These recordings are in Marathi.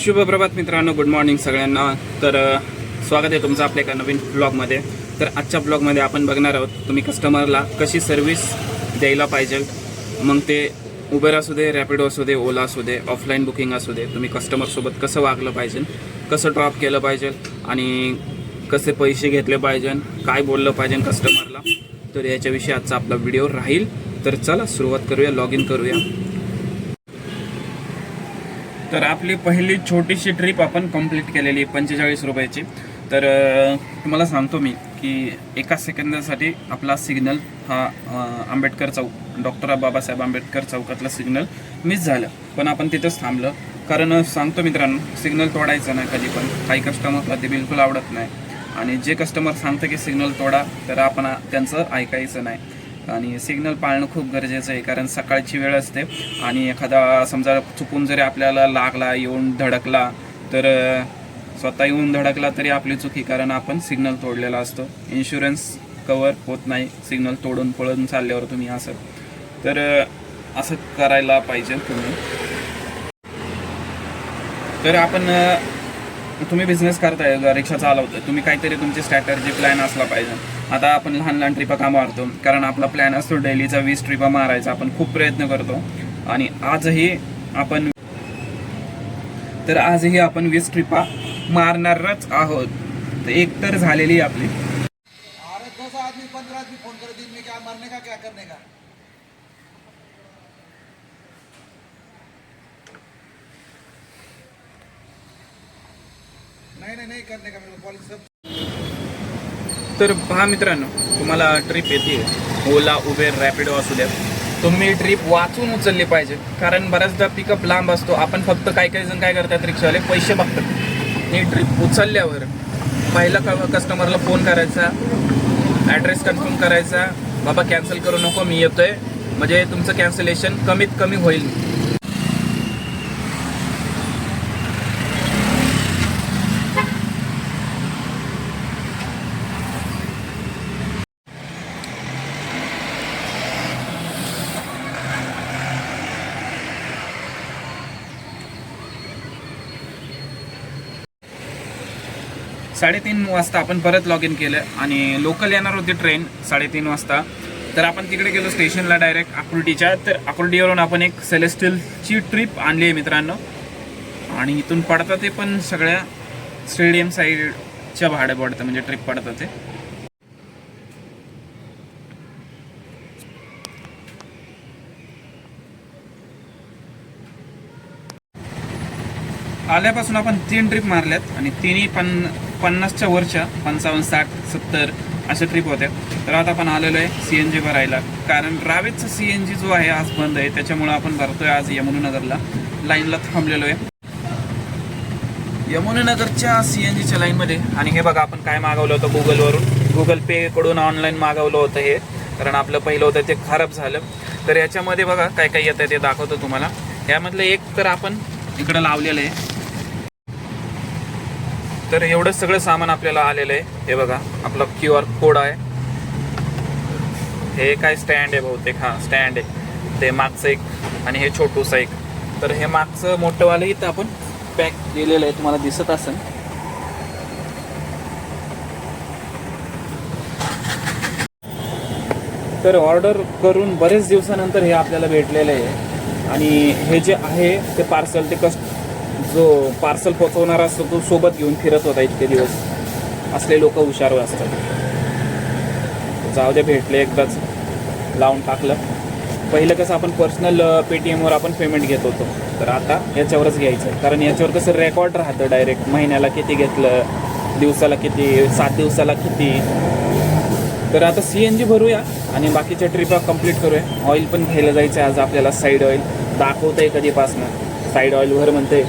शुभ प्रभात मित्रांनो गुड मॉर्निंग सगळ्यांना. तर स्वागत आहे तुमचं आपल्या एका नवीन ब्लॉगमध्ये तर आजच्या ब्लॉगमध्ये आपण बघणार आहोत तुम्ही कस्टमरला कशी सर्व्हिस द्यायला पाहिजे. मग ते उबेर असू दे रॅपिडो असू दे ओला असू दे ऑफलाईन बुकिंग असू दे तुम्ही कस्टमरसोबत कसं वागलं पाहिजे कसं ड्रॉप केलं पाहिजे आणि कसे पैसे घेतले पाहिजे काय बोललं पाहिजे कस्टमरला तर याच्याविषयी आजचा आपला व्हिडिओ राहील. तर चला सुरुवात करूया लॉग इन करूया. तर आपली पहिली छोटीशी ट्रिप आपण कंप्लीट केलेली आहे पंचेचाळीस रुपयाची. तर तुम्हाला सांगतो मी की एका सेकंदासाठी आपला सिग्नल हा आंबेडकर चौक डॉक्टर बाबासाहेब आंबेडकर चौकातला सिग्नल मिस झालं. पण आपण तिथंच थांबलं. कारण सांगतो मित्रांनो सिग्नल तोडायचं नाही कधी पण. काही कस्टमरला ते बिलकुल आवडत नाही. आणि जे कस्टमर सांगतं की सिग्नल तोडा तर आपण त्यांचं ऐकायचं नाही. आणि सिग्नल पाळणं खूप गरजेचं आहे कारण सकाळची वेळ असते आणि एखादा समजा चुकून जरी आपल्याला लागला येऊन धडकला तर स्वतः येऊन धडकला तरी आपली चुकी कारण आपण सिग्नल तोडलेला असतो. इन्शुरन्स कवर होत नाही सिग्नल तोडून पळून चालल्यावर तुम्ही असं. तर असं करायला पाहिजे तुम्ही. तर आपण तुम्ही बिझनेस करताय रिक्षा चालवताय तुम्ही काहीतरी तुमची स्ट्रॅटर्जी प्लॅन असला पाहिजे. आता आपण लहान लहान ट्रिपा का मारतो कारण आपला प्लॅन असतो डेलीचा वीस ट्रिपा मारायचा आपण खूप प्रयत्न करतो. आणि आजही आपण तर आजही आपण वीस ट्रिपा मारणारच आहोत. तर एक तर झालेली आहे आपली. अरे आदमी पंधरा आदमी फोन करत मी काय क्या का काय करणे का नहीं नहीं नहीं करने का मेरे को पॉलिसी सब तर पहा मित्रांनो तुम्हाला ट्रिप येते. ओला उबेर रॅपिडो असू द्या. तुम्ही ट्रिप वाचून उचलली पाहिजे. कारण बऱ्याचदा पिकअप लांब असतो. आपण फक्त काही काही जण काय करतात रिक्षावाले पैसे बघतात. ही ट्रिप उचलल्यावर पहिला क कस्टमरला फोन करायचा. ॲड्रेस कन्फर्म करायचा. बाबा कॅन्सल करू नको मी येतोय. म्हणजे तुमचं कॅन्सलेशन कमीत कमी होईल. साडेतीन वाजता आपण परत लॉग इन केलं आणि लोकल येणार होती ट्रेन साडेतीन वाजता. तर आपण तिकडे गेलो स्टेशनला डायरेक्ट आकुर्डीच्या. तर आकुर्डीवरून आपण एक सेलेस्टिलची ट्रिप आणली आहे मित्रांनो. आणि इथून पडतं ते पण सगळ्या स्टेडियम साईडच्या भाडं पडतं म्हणजे ट्रिप पडतं ते. आल्यापासून आपण तीन ट्रिप मारल्यात आणि तिन्ही पण पन्नासच्या वरच्या पंचावन्न साठ सत्तर अशा ट्रिप होत्या. तर आता आपण आलेलो आहे सी एन जी भरायला कारण रावेतचा सी एन जी जो आहे आज बंद आहे. त्याच्यामुळे आपण भरतोय आज यमुनानगरला. लाईनला थांबलेलो आहे. यमुनानगरच्या सी एन जीच्या लाईनमध्ये आणि हे बघा आपण काय मागवलं होतं गुगलवरून गुगल पे कडून ऑनलाईन मागवलं होतं हे. कारण आपलं पहिलं होतं ते खराब झालं. तर याच्यामध्ये बघा काय काय येतं ते दाखवतो तुम्हाला. यामधलं एक तर आपण इकडं लावलेलं आहे. तर एवढं सगळं सामान आपल्याला आलेलं आहे. हे बघा आपला क्यू आर कोड आहे. हे काय स्टँड आहे बहुतेक. हां स्टँड आहे. ते मागचं एक आणि हे छोटूचं एक. तर हे मागचं मोठंवालं इथं आपण पॅक केलेलं आहे. तुम्हाला दिसत असेल. तर ऑर्डर करून बरेच दिवसानंतर हे आपल्याला भेटलेलं आहे. आणि हे जे आहे ते पार्सल ते कस्ट जो पार्सल पोचवणारा असतो तो सोबत घेऊन फिरत होता इतके दिवस. असले लोक हुशार असतात. जाऊ दे भेटले एकदाच. लावून टाकलं. पहिलं कसं आपण पर्सनल पेटीएमवर आपण पेमेंट घेत होतो. तर आता याच्यावरच घ्यायचं कारण याच्यावर कसं रेकॉर्ड राहतं डायरेक्ट महिन्याला किती घेतलं दिवसाला किती सात दिवसाला किती. तर आता सी एन जी भरूया आणि बाकीच्या ट्रिपा कंप्लीट करूया. ऑइल पण घ्यायला जायचं आहे आज आपल्याला. साईड ऑइल दाखवतंय कधीपासनं. साईड ऑइल भर म्हणते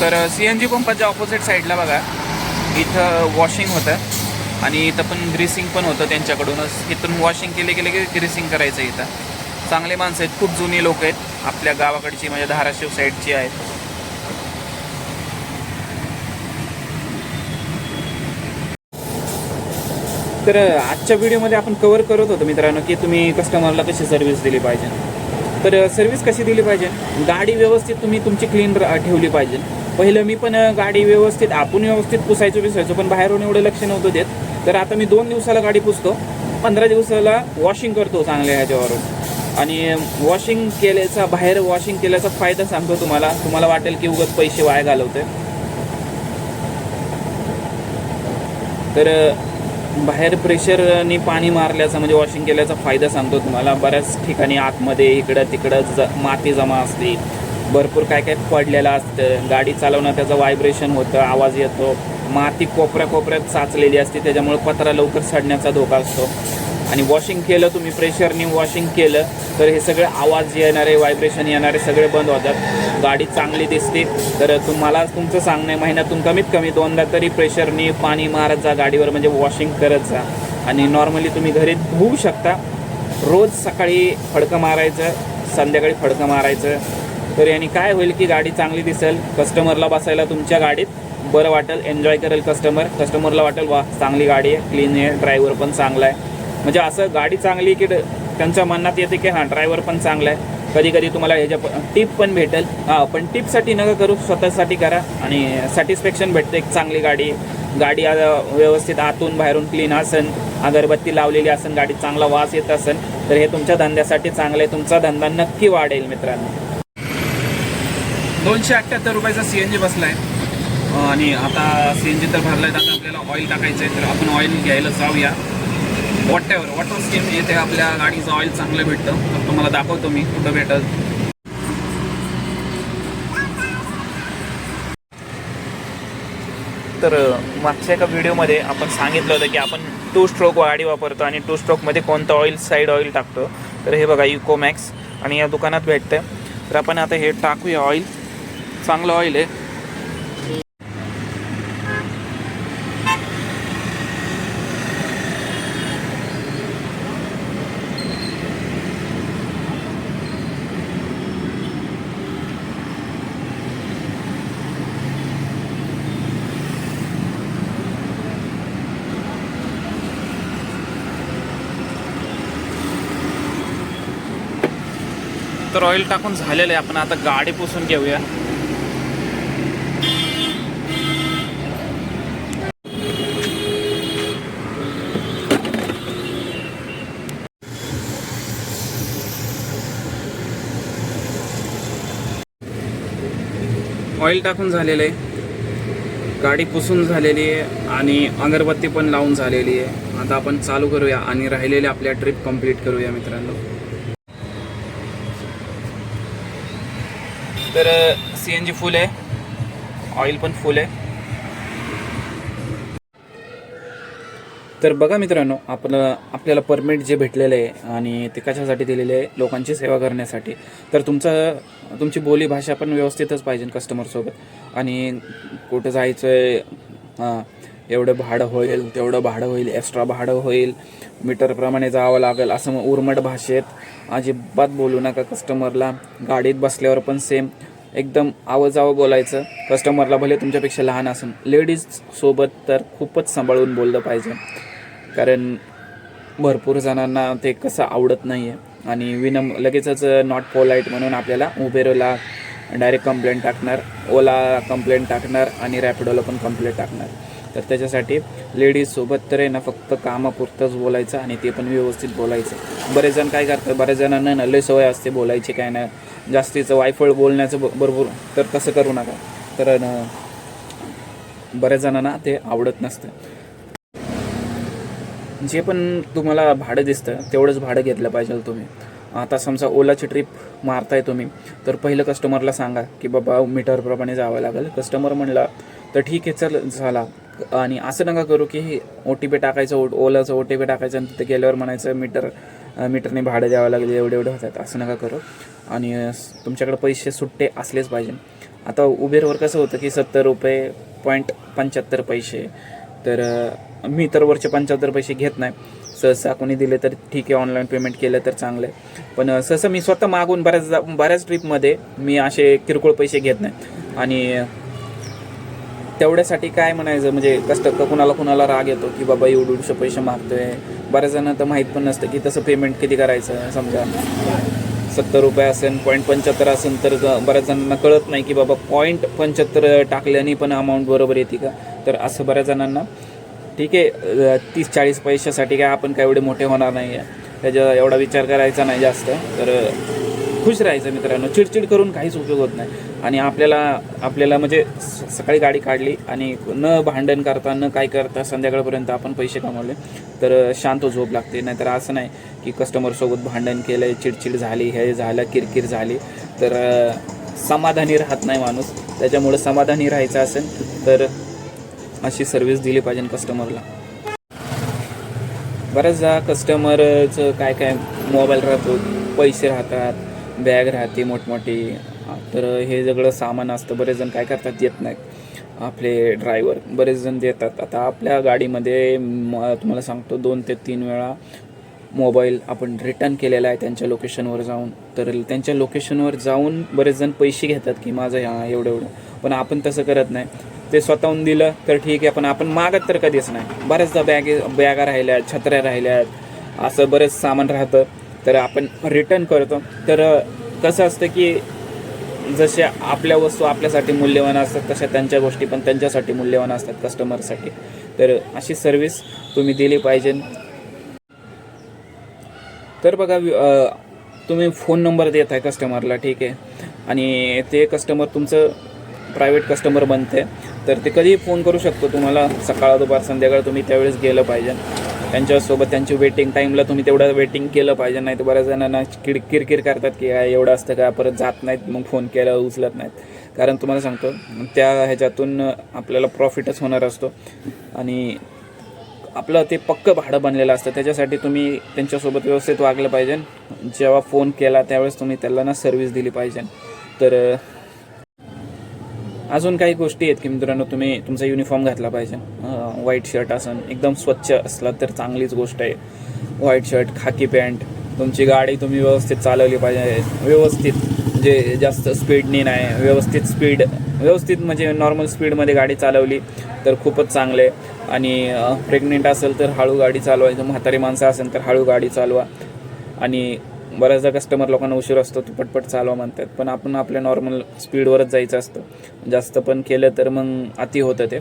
तर सी एन जी पंपाच्या ऑपोजिट साईडला बघा. इथं वॉशिंग होतं. आणि इथं पण ग्रीसिंग पण होतं त्यांच्याकडूनच इथून वॉशिंग केले गेले की ग्रीसिंग करायचं इथं. चांगले माणसं आहेत. खूप जुनी लोक आहेत. आपल्या गावाकडची म्हणजे धाराशिव साईडची आहेत. तर आजच्या व्हिडिओमध्ये आपण कवर करत होतो मित्रांनो की तुम्ही कस्टमरला कशी सर्व्हिस दिली पाहिजे. तर सर्व्हिस कशी दिली पाहिजे? गाडी व्यवस्थित तुम्ही तुमची क्लीन ठेवली पाहिजे. पहिलं मी पण गाडी व्यवस्थित आपण व्यवस्थित पुसायचो पिसायचो पण बाहेरून एवढं लक्ष नव्हतं देत. तर आता मी दोन दिवसाला गाडी पुसतो. पंधरा दिवसाला वॉशिंग करतो चांगल्या ह्याच्यावरून. आणि वॉशिंग केल्याचा बाहेर वॉशिंग केल्याचा फायदा सांगतो तुम्हाला. तुम्हाला वाटेल की उगत पैसे वाया घालवते तर बाहेर प्रेशरनी पाणी मारल्याचा म्हणजे वॉशिंग केल्याचा फायदा सांगतो तुम्हाला. बऱ्याच ठिकाणी आतमध्ये इकडं तिकडं ज माती जमा असते भरपूर काय काय पडलेलं असतं. गाडी चालवणं त्याचं व्हायब्रेशन होतं आवाज येतो. माती कोपऱ्या कोपऱ्यात साचलेली असते त्याच्यामुळे पत्रा लवकर सडण्याचा धोका असतो. आणि वॉशिंग केलं तुम्ही प्रेशरने वॉशिंग केलं तर हे सगळे आवाज येणारे व्हायब्रेशन येणारे सगळे बंद होतात. गाडी चांगली दिसते तर तुम्हाला तुमचं सांगणं आहे महिन्यातून कमीत कमी दोनदा तरी प्रेशरने पाणी मारत जा गाडीवर म्हणजे वॉशिंग करत जा. आणि नॉर्मली तुम्ही घरी धुवू शकता. रोज सकाळी फडकं मारायचं संध्याकाळी फडकं मारायचं तर याने काय होईल की गाडी चांगली दिसेल कस्टमरला बसायला तुमच्या गाडीत बरं वाटेल एन्जॉय करेल कस्टमर कस्टमरला वाटेल वा चांगली गाडी आहे क्लीन आहे ड्रायव्हर पण चांगला आहे. म्हणजे असं गाडी चांगली की ड- त्यांच्या मनात येते की हां ड्रायव्हर पण चांगला आहे. कधी कधी तुम्हाला ह्याच्या टिप पण भेटेल. हां पण टिपसाठी नका करू स्वतःसाठी करा आणि सॅटिस्फॅक्शन भेटतं. एक चांगली गाडी गाडी व्यवस्थित आतून बाहेरून क्लीन असेल अगरबत्ती लावलेली असेल गाडीत चांगला वास येत असेल तर हे तुमच्या धंद्यासाठी चांगलं आहे. तुमचा धंदा नक्की वाढेल मित्रांनो. दोनशे अठ्ठ्याहत्तर रुपयाचा सी एन जी बसला आहे आणि आता सी एन जी तर भरला आहे आता आपल्याला ऑइल टाकायचं आहे तर आपण ऑइल घ्यायला जाऊया. वॉटेवर वॉटर स्कीम येते आपल्या गाडीचं ऑइल चांगलं भेटतं. तर तुम्हाला दाखवतो मी कुठं भेटत तर मागच्या एका व्हिडिओमध्ये आपण सांगितलं होतं की आपण टू स्ट्रोक गाडी वापरतो आणि टू स्ट्रोकमध्ये कोणतं ऑइल साईड ऑइल टाकतो. तर हे बघा इकोमॅक्स आणि या दुकानात भेटतं तर आपण आता हे टाकूया ऑइल चांगलं ऑइल आहे. तर ऑइल टाकून झालेलं आहे. आपण आता गाडी पुसून घेऊया. ऑइल टाकून झालेलं आहे. गाडी पुसून झालेली आहे आणि अगरबत्ती पण लावून झालेली आहे. आता आपण चालू करूया आणि राहिलेल्या आपल्या ट्रिप कंप्लीट करूया मित्रांनो. तर सी एन जी फुल आहे. ऑइल पण फुल आहे. तर बघा मित्रांनो आपलं आपल्याला परमिट जे भेटलेलं आहे आणि ते कशासाठी दिलेले आहे लोकांची सेवा करण्यासाठी. तर तुमचं तुमची बोली भाषा पण व्यवस्थितच पाहिजे कस्टमरसोबत आणि कुठं जायचं आहे हां एवढं भाडं होईल तेवढं भाडं होईल एक्स्ट्रा भाडं होईल मीटरप्रमाणे जावं लागेल असं मग उर्मट भाषेत अजिबात बोलू नका कस्टमरला गाडीत बसल्यावर पण सेम एकदम आवाजावं बोलायचं कस्टमरला भले तुमच्यापेक्षा लहान असून. लेडीजसोबत तर खूपच सांभाळून बोललं पाहिजे. कारण भरपूर जणांना ते कसं आवडत नाही आहे आणि विनम लगेचच नॉट पोलाईट म्हणून आपल्याला उबेरोला डायरेक्ट कंप्लेंट टाकणार ओला कंप्लेंट टाकणार आणि रॅपिडोला पण कंप्लेंट टाकणार. तर त्याच्यासाठी लेडीजसोबत तर आहे ना फक्त कामापुरतंच बोलायचं आणि ते पण व्यवस्थित बोलायचं. बरेच जण काय करतात बऱ्याच जणांना ना लय सवय असते बोलायची काय नाही जास्तीचं वायफळ बोलण्याचं ब- बरोबर तर तसं करू नका. तर बऱ्याच जणांना ते आवडत नसतं. जे पण तुम्हाला भाडं दिसतं तेवढंच भाडं घेतलं पाहिजे तुम्ही. आता समजा ओलाची ट्रिप मारताय तुम्ही तर पहिलं कस्टमरला सांगा की बाबा मीटरप्रमाणे जावं लागेल. कस्टमर म्हणला तर ठीक आहे चल झाला. आणि असं नका करू की ओ टी पी टाकायचं ओ ओलाचं ओ टी पी टाकायचं आणि तिथे गेल्यावर म्हणायचं मीटर मीटरने भाडं द्यावं लागेल एवढे एवढे होतात. असं नका करू. आणि तुमच्याकडे पैसे सुट्टे असलेच पाहिजे. आता उबेरवर कसं होतं की सत्तर रुपये पॉईंट पंच्याहत्तर पैसे. तर मी तर वरचे पंच्याहत्तर पैसे घेत नाही. सहसा कोणी दिले तर ठीक आहे ऑनलाईन पेमेंट केलं तर चांगलं आहे पण सहसा मी स्वतः मागून बऱ्याच बऱ्याच ट्रिपमध्ये मी असे किरकोळ पैसे घेत नाही. आणि तेवढ्यासाठी काय म्हणायचं म्हणजे कष्ट कुणाला कुणाला राग येतो की बाबा एवढं एवढे पैसे मागतोय. बऱ्याच जणांना तर माहीत पण नसतं की तसं पेमेंट किती करायचं समजा. सत्तर रुपये असेल पॉईंट पंच्याहत्तर असेल तर बऱ्याच जणांना कळत नाही की बाबा पॉईंट पंच्याहत्तर टाकल्याने पण अमाऊंट बरोबर येते का? तर असं बऱ्याच जणांना ठीक आहे तीस चाळीस पैशासाठी काय आपण काय एवढे मोठे होणार नाही आहे. त्याच्या एवढा विचार करायचा नाही जास्त. तर खुश राहायचं मित्रांनो. चिडचिड करून काहीच उपयोग होत नाही. आणि आपल्याला आपल्याला म्हणजे स- सकाळी गाडी काढली आणि न भांडण करता न काय करता संध्याकाळपर्यंत आपण पैसे कमवले. तर शांत झोप लागते. नाहीतर असं नाही की कस्टमरसोबत भांडण केलं चिडचिड झाली हे झालं किरकिर झाली. तर समाधानी राहत नाही माणूस. त्याच्यामुळं समाधानी राहायचं असेल तर अशी सर्विस दिली पाहिजे कस्टमरला बऱ्याचदा कस्टमरचं काय काय मोबाईल राहतो पैसे राहतात बॅग राहते मोठमोठी. तर हे सगळं सामान असतं बरेच जण काय करतात देत नाहीत. आपले ड्रायव्हर बरेच जण देतात. आता आपल्या गाडीमध्ये तुम्हाला सांगतो दोन ते तीन वेळा मोबाईल आपण रिटर्न केलेला आहे त्यांच्या लोकेशनवर जाऊन. तर त्यांच्या लोकेशनवर जाऊन बरेच जण पैसे घेतात की माझं ह्या एवढं एवढं. पण आपण तसं करत नाही. ते स्वतःहून दिलं तर ठीक आहे पण आपण मागत तर कधीच नाही. बऱ्याचदा बॅगे बॅगा राहिल्या छत्र्या राहिल्यात असं बरेच सामान राहतं. तर आपण रिटर्न करतो. तर कसं असतं की जसे आपल्या वस्तू आपल्यासाठी मूल्यवान असतात तशा त्यांच्या गोष्टी पण त्यांच्यासाठी मूल्यवान असतात कस्टमरसाठी तर अशी सर्विस तुम्ही दिली पाहिजे. तर बघा तुम्ही फोन नंबर देत आहे कस्टमरला ठीक आहे. आणि ते कस्टमर तुमचं प्रायव्हेट कस्टमर बनते. तर ते कधीही फोन करू शकतो तुम्हाला. सकाळ दुपार संध्याकाळ तुम्ही त्यावेळेस गेलं पाहिजे. त्यांच्यासोबत त्यांची वेटिंग टाईमला तुम्ही तेवढं वेटिंग केलं पाहिजे. नाही तर बऱ्याच जणांना किड किरकिर करतात की काय एवढं असतं का? परत जात नाहीत मग फोन केला उचलत नाहीत. कारण तुम्हाला सांगतो त्या ह्याच्यातून आपल्याला प्रॉफिटच होणार असतो. आणि आपलं ते पक्कं भाडं बनलेलं असतं. त्याच्यासाठी तुम्ही त्यांच्यासोबत व्यवस्थित वागलं पाहिजे. जेव्हा फोन केला त्यावेळेस तुम्ही त्याला ना सर्व्हिस दिली पाहिजे. तर अजून काही गोष्टी आहेत की मित्रांनो तुम्ही तुमचा युनिफॉर्म घातला पाहिजे. व्हाईट शर्ट असन एकदम स्वच्छ असला तर चांगलीच गोष्ट आहे. व्हाईट शर्ट खाकी पॅन्ट तुमची गाडी तुम्ही व्यवस्थित चालवली पाहिजे. व्यवस्थित म्हणजे जास्त स्पीडनी नाही व्यवस्थित स्पीड व्यवस्थित म्हणजे नॉर्मल स्पीडमध्ये गाडी चालवली तर खूपच चांगले आणि प्रेग्नेंट असेल तर हळू गाडी चालवायचं म्हातारी माणसं असेल तर हळू गाडी चालवा. आणि बऱ्याचदा कस्टमर लोकांना उशीर असतो ते पटपट चालवा म्हणतात. पण आपण आपल्या नॉर्मल स्पीडवरच जायचं असतं. जास्त पण केलं तर मग अति होतं ते.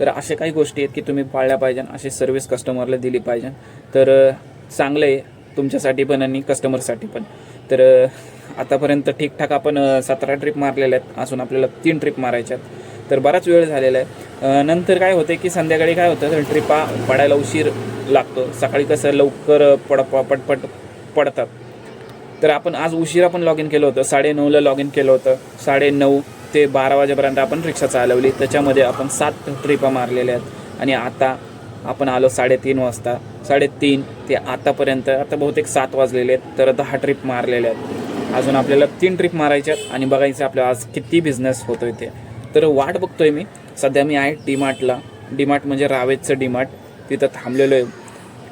तर अशा काही गोष्टी आहेत की तुम्ही पाळल्या पाहिजे अशी सर्व्हिस कस्टमरला दिली पाहिजे तर चांगलं आहे तुमच्यासाठी पण आणि कस्टमरसाठी पण. तर आतापर्यंत ठीकठाक आपण सतरा ट्रिप मारलेल्या आहेत. अजून आपल्याला तीन ट्रिप मारायच्या आहेत. तर बराच वेळ झालेला आहे. नंतर काय होतं की संध्याकाळी काय होतं तर ट्रिपा पडायला उशीर लागतो. सकाळी कसं लवकर पड पटपट पडतात. तर आपण आज उशिरा पण लॉग इन केलं होतं. साडे नऊला लॉग इन केलं होतं. साडे नऊ ते बारा वाजेपर्यंत आपण रिक्षा चालवली. त्याच्यामध्ये आपण सात ट्रिपा मारलेल्या आहेत. आणि आता आपण आलो साडेतीन वाजता. साडेतीन ते आतापर्यंत आता बहुतेक सात वाजलेले आहेत. तर दहा ट्रिप मारलेल्या आहेत. अजून आपल्याला तीन ट्रिप मारायच्या आहेत. आणि बघायचं आपल्या आज किती बिझनेस होतो ते. तर वाट बघतोय मी. सध्या मी आहे डीमार्टला. डीमार्ट म्हणजे रावेजचं डीमार्ट. तिथं थांबलेलो आहे.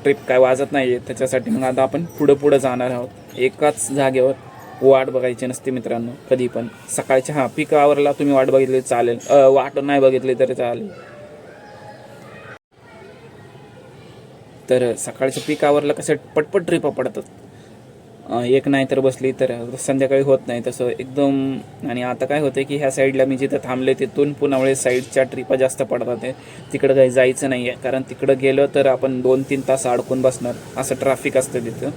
ट्रिप काय वाजत नाही आहे त्याच्यासाठी मग आता आपण पुढं पुढं जाणार आहोत. एकाच जागेवर वाट बघायची नसते मित्रांनो कधी पण. सकाळच्या हां पीक आवरला तुम्ही वाट बघितली चालेल. वाट नाही बघितली तरी चालेल. तर सकाळच्या पीक आवरला कसं पटपट ट्रिपा पडतात. एक नाही तर बसली तर संध्याकाळी होत नाही. तसं एकदम आणि आता काय होतं की ह्या साईडला मी जिथं थांबले तिथून पुन्हा साईडच्या ट्रिपा जास्त पडतात आहे तिकडं काही जायचं नाही आहे कारण तिकडं गेलं तर आपण दोन तीन तास अडकून बसणार. असं ट्रॅफिक असतं तिथं.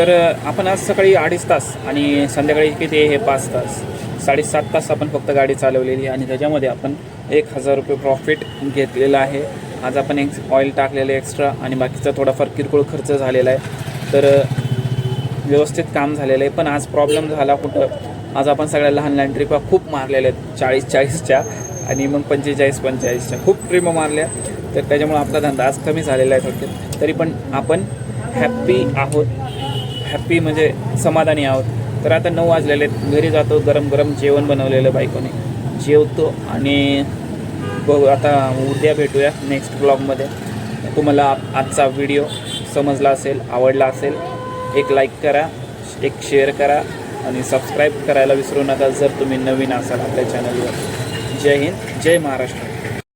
तर आपण आज सकाळी अडीच तास आणि संध्याकाळी किती हे पाच तास. साडेसात तास आपण फक्त गाडी चालवलेली आणि त्याच्यामध्ये आपण एक हजार रुपये प्रॉफिट घेतलेला आहे. आज आपण एक ऑइल टाकलेलं एक्स्ट्रा आणि बाकीचा थोडाफार किरकोळ खर्च झालेला आहे. तर व्यवस्थित काम झालेलं आहे. पण आज प्रॉब्लेम झाला कुठं? आज आपण सगळ्या लहान लहान ट्रिपा खूप मारलेल्या आहेत. चाळीस चाळीसच्या आणि मग पंचेचाळीस पंचेचाळीसच्या. खूप ट्रिप मारल्या. तर त्याच्यामुळे आपला धंदा आज कमी झालेला आहे थोडक्यात. तरी पण आपण हॅप्पी आहोत. हॅप्पी म्हणजे समाधानी आहोत. तर आता नऊ वाजलेले आहेत. घरी जातो गरम गरम जेवण बनवलेलं बायकोने. जेवतो आणि बघू आता उद्या भेटूया नेक्स्ट ब्लॉगमध्ये तुम्हाला आजचा व्हिडिओ समजला असेल आवडला असेल एक लाईक करा एक शेअर करा आणि सबस्क्राईब करायला विसरू नका जर तुम्ही नवीन असाल आपल्या चॅनलवर जय हिंद जय महाराष्ट्र.